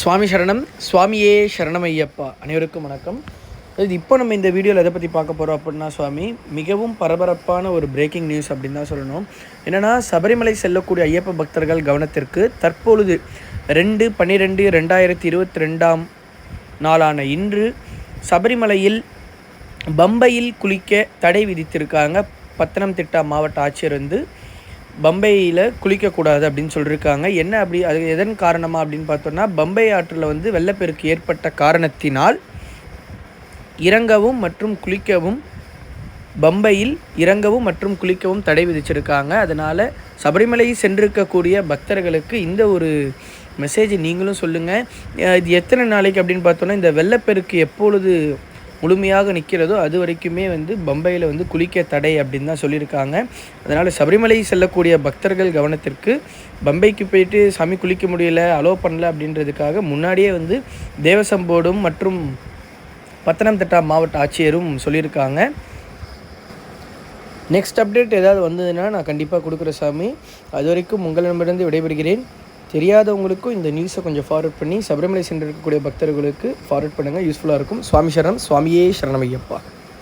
சுவாமி சரணம். சுவாமியே சரணமையப்பா. அனைவருக்கும் வணக்கம். இது இப்போ நம்ம இந்த வீடியோவில் எதை பற்றி பார்க்க போகிறோம் அப்படின்னா சுவாமி மிகவும் பரபரப்பான ஒரு பிரேக்கிங் நியூஸ் அப்படின்னு தான் சொல்லணும். என்னென்னா சபரிமலை செல்லக்கூடிய ஐயப்ப பக்தர்கள் கவனத்திற்கு தற்பொழுது ரெண்டு பன்னிரெண்டு ரெண்டாயிரத்தி இருபத்தி ரெண்டாம் நாளான இன்று சபரிமலையில் பம்பையில் குளிக்க தடை விதித்திருக்காங்க. பத்தனம்திட்டா மாவட்ட ஆட்சியர் வந்து பம்பையில் குளிக்கக்கூடாது அப்படின்னு சொல்லியிருக்காங்க என்ன அப்படி அது எதன் காரணமாக அப்படின்னு பார்த்தோன்னா பம்பை ஆற்றில் வந்து வெள்ளப்பெருக்கு ஏற்பட்ட காரணத்தினால் இறங்கவும் மற்றும் குளிக்கவும் பம்பையில் இறங்கவும் மற்றும் குளிக்கவும் தடை விதிச்சிருக்காங்க. அதனால் சபரிமலை சென்றிருக்கக்கூடிய பக்தர்களுக்கு இந்த ஒரு மெசேஜ் நீங்களும் சொல்லுங்கள் இது எத்தனை நாளைக்கு அப்படின்னு பார்த்தோன்னா இந்த வெள்ளப்பெருக்கு எப்பொழுது முழுமையாக நிற்கிறதோ அது வரைக்குமே வந்து பம்பையில் வந்து குளிக்க தடை அப்படின்னு தான் சொல்லியிருக்காங்க. அதனால் சபரிமலை செல்லக்கூடிய பக்தர்கள் கவனத்திற்கு பம்பைக்கு போயிட்டு சாமி குளிக்க முடியல அலோ பண்ணல அப்படின்றதுக்காக முன்னாடியே வந்து தேவசம் போர்டும் மற்றும் பத்தனம்திட்டா மாவட்ட ஆட்சியரும் சொல்லியிருக்காங்க. நெக்ஸ்ட் அப்டேட் ஏதாவது வந்ததுன்னா நான் கண்டிப்பாக கொடுக்குற சாமி. அது வரைக்கும் உங்களிடமிருந்து விடைபெறுகிறேன். தெரியாதவங்களுக்கும் இந்த நியூஸை கொஞ்சம் ஃபார்வர்ட் பண்ணி சபரிமலை சென்றிருக்கக்கூடிய பக்தர்களுக்கு ஃபார்வர்ட் பண்ணுங்கள் யூஸ்ஃபுல்லாக இருக்கும். சுவாமி சரணம். சுவாமியே சரணமையப்பா.